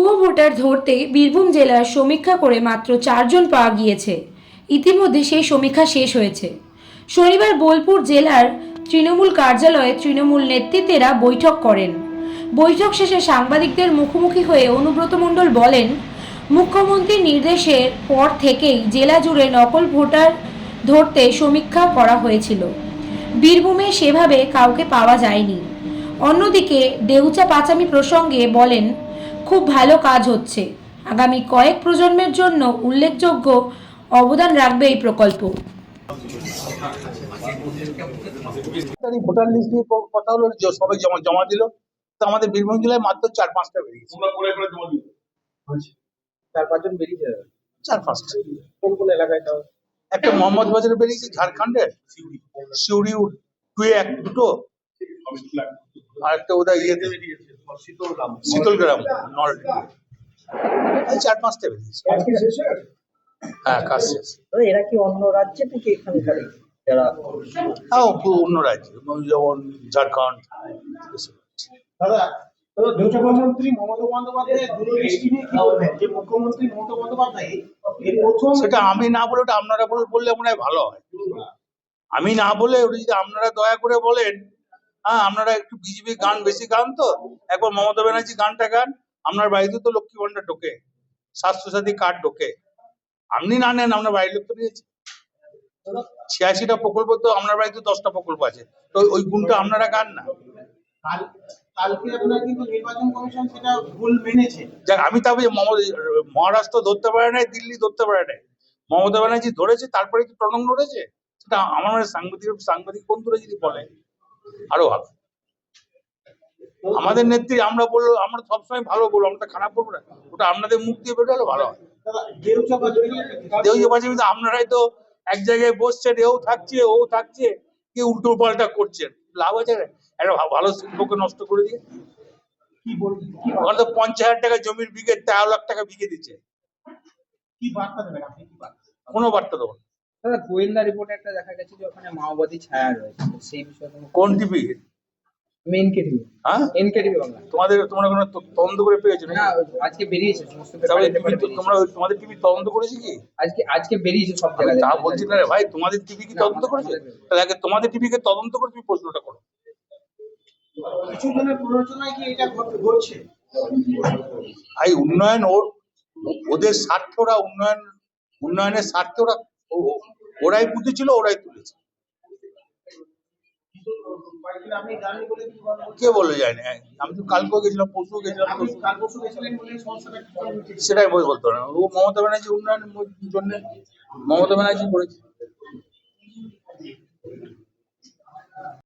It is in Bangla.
ভুয়ো ভোটার ধরতে বীরভূম জেলার সমীক্ষা করে মাত্র চারজন পাওয়া গিয়েছে। ইতিমধ্যে সেই সমীক্ষা শেষ হয়েছে। শনিবার বোলপুর জেলার তৃণমূল কার্যালয়ে তৃণমূল নেতৃত্বেরা বৈঠক করেন। বৈঠক শেষে সাংবাদিকদের মুখোমুখি হয়ে অনুব্রত মণ্ডল বলেন, মুখ্যমন্ত্রীর নির্দেশের পর থেকেই জেলা জুড়ে নকল ভোটার ধরতে সমীক্ষা করা হয়েছিল। বীরভূমে সেভাবে কাউকে পাওয়া যায়নি। অন্যদিকে দেউচা পাচামি প্রসঙ্গে বলেন খুব ভালো কাজ হচ্ছে। আগামী কয়েক প্রজন্মের জন্য উল্লেখযোগ্য অবদান রাখবে এই প্রকল্প। ভোটার লিস্ট নিয়ে কথা হলো সবাই জমা জমা দিল। তো আমাদের বীরভূম জেলায় মাত্র চার পাঁচটা বেরিয়েছে। চার পাঁচজন বেরিয়ে যাবে চার পাঁচটা। কোন কোন এলাকায় তাও? একটা মোহাম্মদ বাজারে বেরিয়েছে ঝাড়খণ্ডের। সিউড়ি। টু এক দুটো। আর একটা ওদের ইয়েতে শীতলগ্রাম। এই চার পাঁচটা বেরিয়েছে। হয়ে কাজ শেষ। এরা কি অন্য রাজ্যে যারা? হ্যাঁ অন্য রাজ্যে যেমন ঝাড়খণ্ড। দাদা সেটা আমি না বলে ওটা আপনারা বলে বললে মনে হয় ভালো হয়। আমি না বলে ওটা যদি আপনারা দয়া করে বলেন হ্যাঁ আপনারা একটু বিজেপি গান বেশি গান তো। একবার মমতা ব্যানার্জি গানটা গান আপনার বাড়িতে তো লক্ষ্মী ভান্ডার ঢোকে স্বাস্থ্যসাথী কার্ড ঢোকে। আপনি না নেন আপনার বাড়ির লোক তো নিয়েছে। ছিয়াশিটা প্রকল্প তো আপনার বাড়িতে দশটা প্রকল্প আছে। তো ওই গুণটা আপনারা গান না। কাল কালকে কিন্তু নির্বাচন কমিশন সেটা ভুল মেনেছে। যাক আমি তবে মহারাষ্ট্র ধরতে পারে নাই দিল্লি ধরতে পারে নাই। মমতা ব্যানার্জি ধরেছে তারপরে কি প্রণব লড়েছে সেটা আমার সাংবাদিক সাংবাদিক বন্ধুরা যদি বলে। আরও ভালো। আমাদের নেত্রী, আমরা বলল আমরা সবসময় ভালো বলব, আমরা খারাপ বলব না। ওটা আপনাদের মুখ দিয়ে বেরোলে ভালো হয়। আপনারাই তো এক জায়গায় বসছেন, এও থাকছে, ও থাকছে, কি উল্টো পাল্টা করছেন লাভ আছে একটা ভালো শিল্পকে নষ্ট করে দিয়ে। ওখানে তো পঞ্চাশ হাজার টাকা জমির বিঘে, তেরো লাখ টাকা বিঘে দিচ্ছে। বার্তা দেবেন কোনো বার্তা দেবো না। দাদা গোয়েন্দা রিপোর্টে একটা দেখা গেছে যে ওখানে মাওবাদী ছায়া রয়েছে। সেই বিষয়ে কোন টিভি মেন কে টিভি হ্যাঁ? NK TV Bangla. তোমাদের তোমরা কোনো তদন্ত করে পেয়েছ না আজকে বেরিয়েছে সমস্ত তাহলে পেপারে তো তোমরা তোমাদের টিভি তদন্ত করেছে কি? আজকে আজকে বেরিয়েছে সব আমি জায়গায়। তা বলছি না রে ভাই তোমাদের টিভি কি তদন্ত করেছে? তাহলে আগে তোমাদের টিভি কে তদন্ত করে তুমি প্রশ্নটা করো। কিছু জনের প্ররোচনায় কি এটা ঘট- ঘটছে? এই উন্নয়ন ও ওদের স্বার্থে ওরা উন্নয়ন উন্নয়নের স্বার্থে ওরা ও- ও- ওরাই পুঁতেছিল ওরাই তুলেছে। কে বলে যায় না। আমি তো কালকেও গেছিলাম পরশু। গেছিলাম সেটাই বই বলতে পারে ও মমতা ব্যানার্জি উন্নয়নের জন্য মমতা ব্যানার্জি করেছে।